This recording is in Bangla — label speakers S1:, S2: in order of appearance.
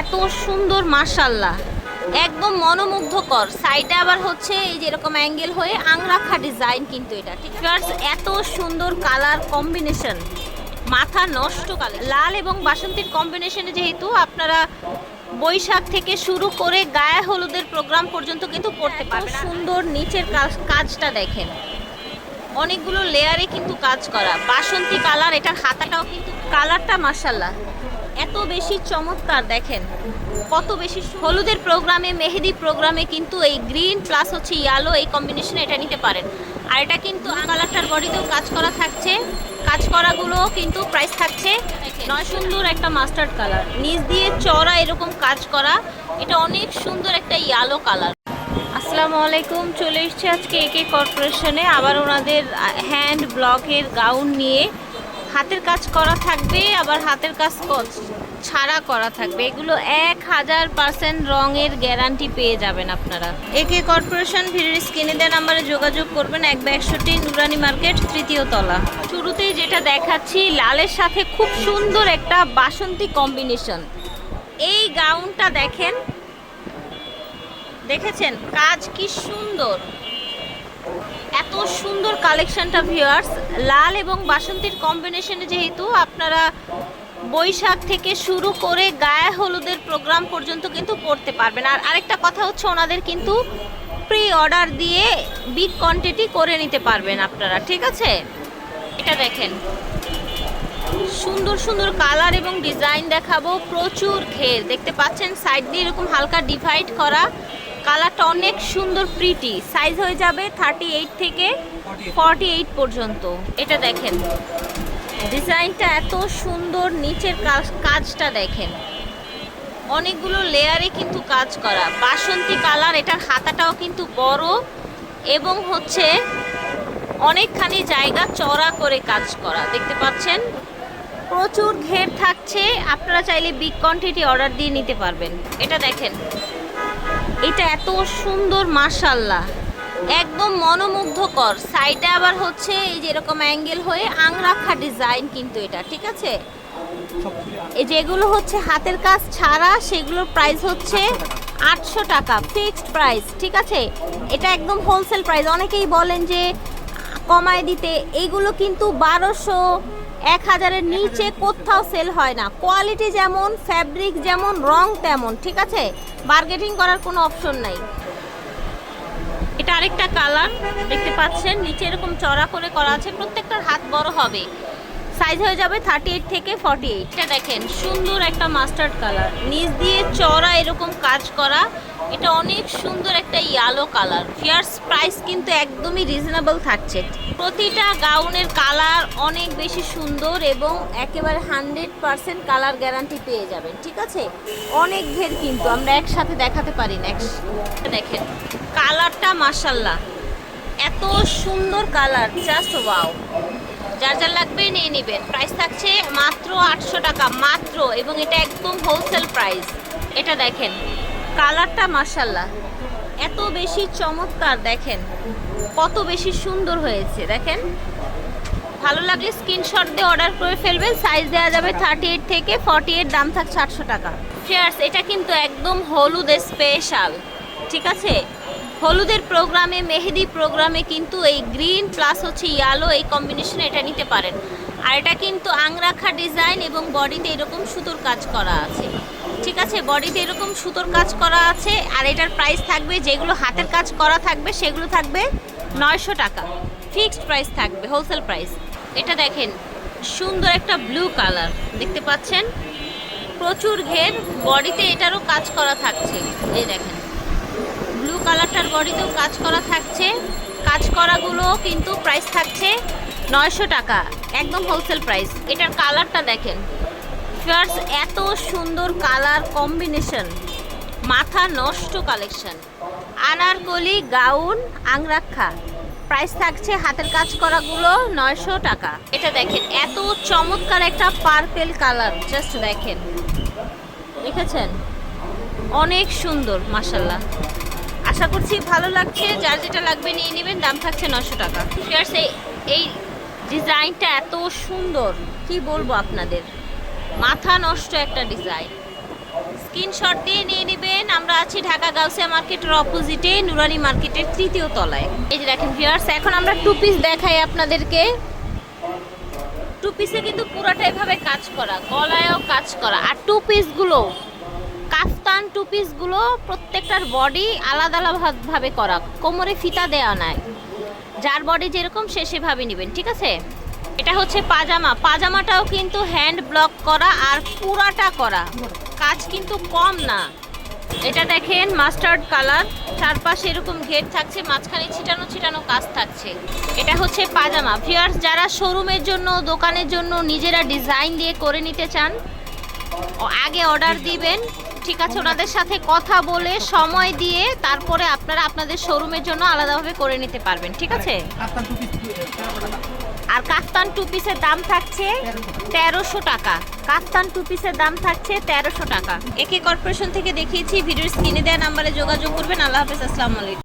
S1: এত সুন্দর মাশাল্লাহ একদম মনোমুগ্ধকর। সাইডে আবার হচ্ছে এই যে এরকম অ্যাঙ্গেল হয়ে আংরাখা ডিজাইন কিন্তু এটা, ঠিক আছে? এত সুন্দর কালার কম্বিনেশন মাথা নষ্ট কালার লাল এবং বাসন্তীর কম্বিনেশনে যেহেতু আপনারা বৈশাখ থেকে শুরু করে গায়ে হলুদের প্রোগ্রাম পর্যন্ত কিন্তু পড়তে পারবেন। সুন্দর নিচের কাজটা দেখেন। অনেকগুলো লেয়ারে কিন্তু কাজ করা। বাসন্তী কালার এটার হাতাটাও কিন্তু কালারটা মাসাল্লাহ এত বেশি চমৎকার দেখেন। কত বেশি হলুদের প্রোগ্রামে, মেহেদি প্রোগ্রামে কিন্তু এই গ্রিন প্লাস হচ্ছে ইয়ালো এই কম্বিনেশনে এটা নিতে পারেন। আর এটা কিন্তু কালারটার বডিতেও কাজ করা থাকছে। কাজ করাগুলো কিন্তু প্রাইস থাকছে নয় সুন্দর একটা মাস্টার্ড কালার নিচ দিয়ে চড়া এরকম কাজ করা, এটা অনেক সুন্দর একটা ইয়ালো কালার আসসালামু আলাইকুম, চলে এসেছি আজকে একে কর্পোরেশনে আবার ওনাদের হ্যান্ড ব্লকের গাউন নিয়ে। হাতের কাজ করা থাকবে, আবার হাতের কাজ ছাড়া করা থাকবে। এগুলো এক হাজার পার্সেন্ট রঙের গ্যারান্টি পেয়ে যাবেন আপনারা। একে কর্পোরেশন ভিড়ের স্ক্রিনে নাম্বারে যোগাযোগ করবেন, এক একশোটি নুরানি মার্কেট, তৃতীয় তলা। শুরুতেই যেটা দেখাচ্ছি, লালের সাথে খুব সুন্দর একটা বাসন্তী কম্বিনেশন এই গাউনটা দেখেন, দেখেছেন? কাজ কি সুন্দর। এত সুন্দর কালেকশনটা ভিউয়ার্স লাল এবং বাসন্তীর কম্বিনেশনে যেহেতু আপনারা বৈশাখ থেকে শুরু করে গায়ে হলুদের প্রোগ্রাম পর্যন্ত কিন্তু পড়তে পারবেন। আর আরেকটা কথা হচ্ছে, ওনাদের কিন্তু প্রি অর্ডার দিয়ে বিগ কোয়ান্টিটি করে নিতে পারবেন আপনারা, ঠিক আছে? এটা দেখেন। সুন্দর সুন্দর কালার এবং ডিজাইন দেখাবো। প্রচুর ঘের। দেখতে পাচ্ছেন সাইড দিয়ে এরকম হালকা ডিভাইড করা। কালারটা অনেক সুন্দর প্রিটি সাইজ হয়ে যাবে থার্টি এইট থেকে ফর্টি এইট পর্যন্ত। এটা দেখেন। ডিজাইনটা এত সুন্দর, নিচের কাজ- কাজটা দেখেন। অনেকগুলো লেয়ারে কিন্তু কাজ করা। বাসন্তী কালার, এটার হাতাটাও কিন্তু বড় এবং হচ্ছে অনেকখানি জায়গা চড়া করে কাজ করা। দেখতে পাচ্ছেন? প্রচুর ঘের থাকছে। আপনারা চাইলে বিগ কোয়ান্টিটি অর্ডার দিয়ে নিতে পারবেন। এটা দেখেন। এটা এত সুন্দর মাশাল্লাহ একদম মনোমুগ্ধকর। সাইডে আবার হচ্ছে এই যে এরকম অ্যাঙ্গেল হয়ে আংরাখা ডিজাইন কিন্তু এটা, ঠিক আছে? এই যেগুলো হচ্ছে হাতের কাজ ছাড়া, সেগুলোর প্রাইস হচ্ছে আটশো টাকা ফিক্সড প্রাইস ঠিক আছে? এটা একদম হোলসেল প্রাইস অনেকেই বলেন যে কমায় দিতে, এগুলো কিন্তু বারোশো এক হাজারের নিচে কোথাও সেল হয় না। কোয়ালিটি যেমন ফ্যাব্রিক যেমন, রং তেমন, ঠিক আছে? বার্গেটিং করার কোনো অপশন নাই। এটা আরেকটা কালার দেখতে পাচ্ছেন? নিচে এরকম চড়া করে করা আছে, প্রত্যেকটার হাত বড় হবে। সাইজ হয়ে যাবে থার্টি এইট থেকে ফর্টি এইট এটা দেখেন, সুন্দর একটা মাস্টার্ড কালার নিচ দিয়ে চড়া এরকম কাজ করা এটা অনেক সুন্দর একটা ইয়ালো কালার ফিয়ার্স প্রাইস কিন্তু একদমই রিজনেবল থাকছে। প্রতিটা গাউনের কালার অনেক বেশি সুন্দর এবং একেবারে হান্ড্রেড পার্সেন্ট কালার গ্যারান্টি পেয়ে যাবেন, ঠিক আছে? অনেক ঘের কিন্তু, আমরা একসাথে দেখাতে পারি না দেখেন কালারটা মাসাল্লাহ এত সুন্দর কালার জাস্ট ওয়াও যার যার লাগবে নিয়ে নেবেন। প্রাইস থাকছে মাত্র আটশো টাকা, মাত্র, এবং এটা একদম হোলসেল প্রাইস এটা দেখেন কালারটা মাসাল্লাহ এত বেশি চমৎকার দেখেন। কত বেশি সুন্দর হয়েছে, দেখেন। ভালো লাগলে স্ক্রিনশট দিয়ে অর্ডার করে ফেলবেন সাইজ দেওয়া যাবে থার্টি এইট থেকে ফর্টি এইট দাম থাকছে আটশো টাকা। ফেয়ার্স এটা কিন্তু একদম হলুদ স্পেশাল ঠিক আছে? হলুদের প্রোগ্রামে মেহেদি প্রোগ্রামে কিন্তু এই গ্রিন প্লাস হচ্ছে ইয়ালো এই কম্বিনেশনে এটা নিতে পারেন। আর এটা কিন্তু আংরাখা ডিজাইন এবং বডিতে এরকম সুতোর কাজ করা আছে। ঠিক আছে, বডিতে এরকম সুতোর কাজ করা আছে, আর এটার প্রাইস থাকবে, যেগুলো হাতের কাজ করা থাকবে, সেগুলো থাকবে নয়শো টাকা। ফিক্সড প্রাইস থাকবে হোলসেল প্রাইস এটা দেখেন, সুন্দর একটা ব্লু কালার দেখতে পাচ্ছেন? প্রচুর ঘের, বডিতে এটারও কাজ করা থাকছে। এই দেখেন ব্লু কালারটার বডিতেও কাজ করা থাকছে। কাজ করাগুলো কিন্তু প্রাইস থাকছে নয়শো টাকা, একদম হোলসেল প্রাইস এটার কালারটা দেখেন ফার্স এত সুন্দর কালার কম্বিনেশন মাথা নষ্ট collection Anarkali, gown, angrakha. Price থাকছে হাতের কাজ করাগুলো নয়শো টাকা। এটা দেখেন, এত চমৎকার একটা পার্পেল কালার জাস্ট দেখেন। দেখেছেন? অনেক সুন্দর মাসাল্লাহ আশা করছি ভালো লাগছে, যার যেটা লাগবে নিয়ে নেবেন, দাম থাকছে নশো টাকা। এই ডিজাইনটা এত সুন্দর, কি বলব আপনাদের? মাথা নষ্ট একটা ডিজাইন স্ক্রিনশট দিয়ে নিয়ে নেবেন। আমরা আছি ঢাকা গাউসিয়া মার্কেটের অপোজিটে নুরানি মার্কেটের তৃতীয় তলায়। এই যে দেখেন ভিউয়ার্স এখন আমরা টু পিস দেখাই আপনাদেরকে। টু পিসে কিন্তু পুরোটা এভাবে কাজ করা, গলায়ও কাজ করা। আর টু পিসগুলো কাফতান টু পিসগুলো প্রত্যেকটার বডি আলাদা আলাদা ভাবে করা। কোমরে ফিতা দেওয়া নাই। যার বডি যেরকম, সে সেভাবে নেবেন, ঠিক আছে? এটা হচ্ছে পাজামা। পাজামাটাও কিন্তু হ্যান্ড ব্লক করা আর পুরাটা করা। কাজ কিন্তু কম না। এটা দেখেন মাস্টার্ড কালার চারপাশে এরকম ঘের থাকছে, মাঝখানে ছিটানো ছিটানো কাজ থাকছে। এটা হচ্ছে পাজামা। ভিউয়ার্স যারা শোরুমের জন্য, দোকানের জন্য নিজেরা ডিজাইন দিয়ে করে নিতে চান আগে অর্ডার দিবেন। ঠিক আছে, ওনাদের সাথে কথা বলে, সময় দিয়ে তারপরে আপনারা আপনাদের শোরুমের জন্য আলাদাভাবে করে নিতে পারবেন। ঠিক আছে?
S2: কাপ্তান
S1: আর কাফতান টু পিসের দাম থাকছে তেরোশো টাকা। কাফতান টু পিসের দাম থাকছে তেরোশো টাকা। একে কর্পোরেশন থেকে দেখিয়েছি, ভিডিওর স্ক্রিনে দেওয়া নাম্বারে যোগাযোগ করবেন। আল্লাহ হাফেজ, আসসালামু আলাইকুম।